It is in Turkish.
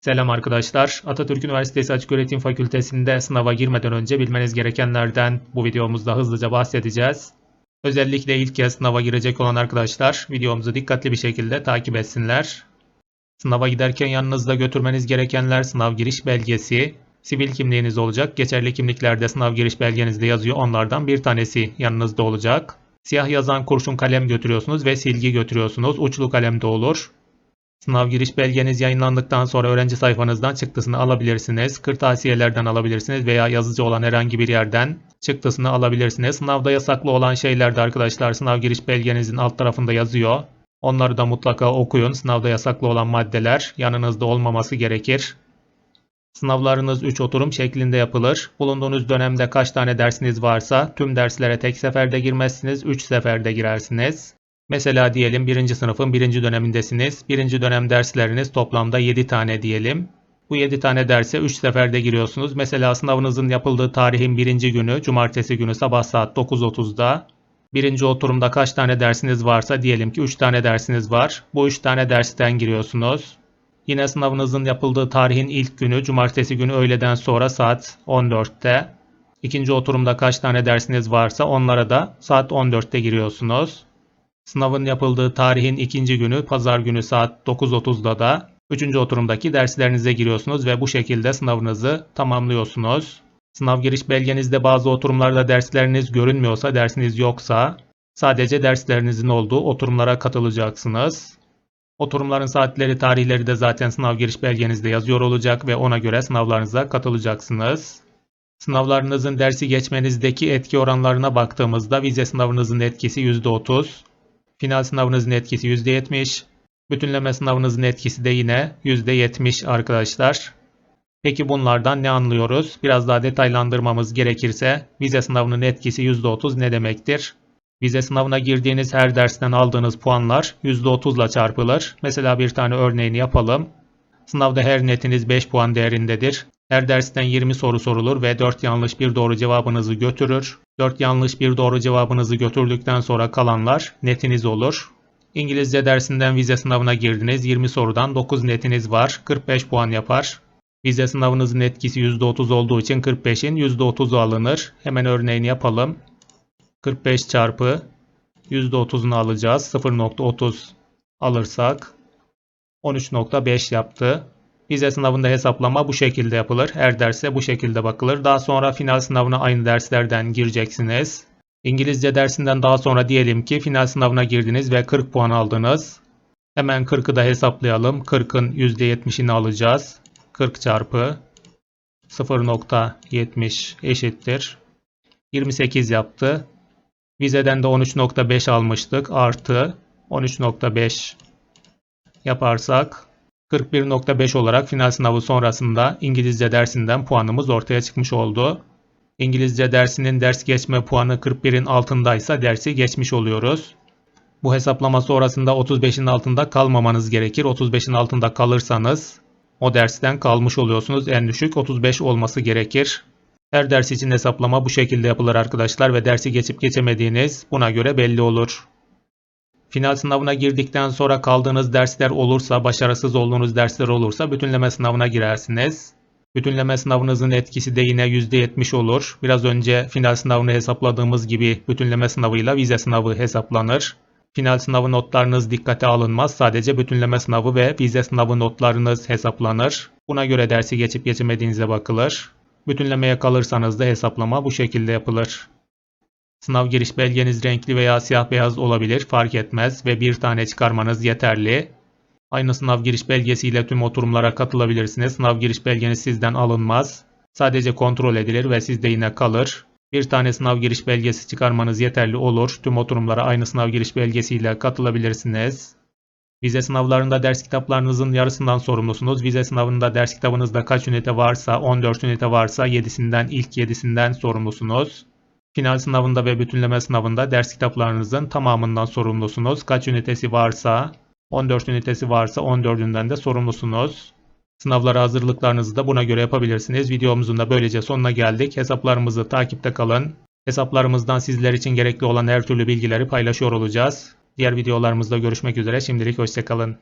Selam arkadaşlar. Atatürk Üniversitesi Açıköğretim Fakültesi'nde sınava girmeden önce bilmeniz gerekenlerden bu videomuzda hızlıca bahsedeceğiz. Özellikle ilk kez sınava girecek olan arkadaşlar videomuzu dikkatli bir şekilde takip etsinler. Sınava giderken yanınızda götürmeniz gerekenler sınav giriş belgesi, sivil kimliğiniz olacak. Geçerli kimliklerde sınav giriş belgenizde yazıyor. Onlardan bir tanesi yanınızda olacak. Siyah yazan kurşun kalem götürüyorsunuz ve silgi götürüyorsunuz. Uçlu kalem de olur. Sınav giriş belgeniz yayınlandıktan sonra öğrenci sayfanızdan çıktısını alabilirsiniz. Kırtasiyelerden alabilirsiniz veya yazıcı olan herhangi bir yerden çıktısını alabilirsiniz. Sınavda yasaklı olan şeyler de arkadaşlar sınav giriş belgenizin alt tarafında yazıyor. Onları da mutlaka okuyun. Sınavda yasaklı olan maddeler yanınızda olmaması gerekir. Sınavlarınız 3 oturum şeklinde yapılır. Bulunduğunuz dönemde kaç tane dersiniz varsa tüm derslere tek seferde girmezsiniz, 3 seferde girersiniz. Mesela diyelim 1. sınıfın 1. dönemindesiniz. 1. dönem dersleriniz toplamda 7 tane diyelim. Bu 7 tane derse 3 seferde giriyorsunuz. Mesela sınavınızın yapıldığı tarihin 1. günü cumartesi günü sabah saat 9.30'da. Birinci oturumda kaç tane dersiniz varsa diyelim ki 3 tane dersiniz var. Bu 3 tane dersten giriyorsunuz. Yine sınavınızın yapıldığı tarihin ilk günü cumartesi günü öğleden sonra saat 14'te. İkinci oturumda kaç tane dersiniz varsa onlara da saat 14'te giriyorsunuz. Sınavın yapıldığı tarihin ikinci günü pazar günü saat 9.30'da da üçüncü oturumdaki derslerinize giriyorsunuz ve bu şekilde sınavınızı tamamlıyorsunuz. Sınav giriş belgenizde bazı oturumlarda dersleriniz görünmüyorsa, dersiniz yoksa sadece derslerinizin olduğu oturumlara katılacaksınız. Oturumların saatleri, tarihleri de zaten sınav giriş belgenizde yazıyor olacak ve ona göre sınavlarınıza katılacaksınız. Sınavlarınızın dersi geçmenizdeki etki oranlarına baktığımızda vize sınavınızın etkisi %30, final sınavınızın etkisi %70, bütünleme sınavınızın etkisi de yine %70 arkadaşlar. Peki bunlardan ne anlıyoruz? Biraz daha detaylandırmamız gerekirse vize sınavının etkisi %30 ne demektir? Vize sınavına girdiğiniz her dersten aldığınız puanlar %30 ile çarpılır. Mesela bir tane örneğini yapalım. Sınavda her netiniz 5 puan değerindedir. Her dersten 20 soru sorulur ve 4 yanlış bir doğru cevabınızı götürür. 4 yanlış bir doğru cevabınızı götürdükten sonra kalanlar netiniz olur. İngilizce dersinden vize sınavına girdiniz. 20 sorudan 9 netiniz var. 45 puan yapar. Vize sınavınızın etkisi %30 olduğu için 45'in %30'u alınır. Hemen örneğini yapalım. 45 çarpı %30'unu alacağız. 0.30 alırsak 13.5 yaptı. Vize sınavında hesaplama bu şekilde yapılır. Her derse bu şekilde bakılır. Daha sonra final sınavına aynı derslerden gireceksiniz. İngilizce dersinden daha sonra diyelim ki final sınavına girdiniz ve 40 puan aldınız. Hemen 40'ı da hesaplayalım. 40'ın %70'ini alacağız. 40 çarpı 0.70 eşittir. 28 yaptı. Vizeden de 13.5 almıştık. Artı 13.5 yaparsak 41.5 olarak final sınavı sonrasında İngilizce dersinden puanımız ortaya çıkmış oldu. İngilizce dersinin ders geçme puanı 41'in altındaysa dersi geçmiş oluyoruz. Bu hesaplama sonrasında 35'in altında kalmamanız gerekir. 35'in altında kalırsanız o dersten kalmış oluyorsunuz. En düşük 35 olması gerekir. Her ders için hesaplama bu şekilde yapılır arkadaşlar ve dersi geçip geçemediğiniz buna göre belli olur. Final sınavına girdikten sonra kaldığınız dersler olursa, başarısız olduğunuz dersler olursa bütünleme sınavına girersiniz. Bütünleme sınavınızın etkisi de yine %70 olur. Biraz önce final sınavını hesapladığımız gibi bütünleme sınavıyla vize sınavı hesaplanır. Final sınavı notlarınız dikkate alınmaz. Sadece bütünleme sınavı ve vize sınavı notlarınız hesaplanır. Buna göre dersi geçip geçemediğinize bakılır. Bütünlemeye kalırsanız da hesaplama bu şekilde yapılır. Sınav giriş belgeniz renkli veya siyah beyaz olabilir fark etmez ve bir tane çıkarmanız yeterli. Aynı sınav giriş belgesiyle tüm oturumlara katılabilirsiniz. Sınav giriş belgeniz sizden alınmaz. Sadece kontrol edilir ve sizde yine kalır. Bir tane sınav giriş belgesi çıkarmanız yeterli olur. Tüm oturumlara aynı sınav giriş belgesiyle katılabilirsiniz. Vize sınavlarında ders kitaplarınızın yarısından sorumlusunuz. Vize sınavında ders kitabınızda kaç ünite varsa, 14 ünite varsa 7'sinden ilk 7'sinden sorumlusunuz. Final sınavında ve bütünleme sınavında ders kitaplarınızın tamamından sorumlusunuz. Kaç ünitesi varsa, 14 ünitesi varsa 14'ünden de sorumlusunuz. Sınavlara hazırlıklarınızı da buna göre yapabilirsiniz. Videomuzun da böylece sonuna geldik. Hesaplarımızı takipte kalın. Hesaplarımızdan sizler için gerekli olan her türlü bilgileri paylaşıyor olacağız. Diğer videolarımızda görüşmek üzere. Şimdilik hoşçakalın.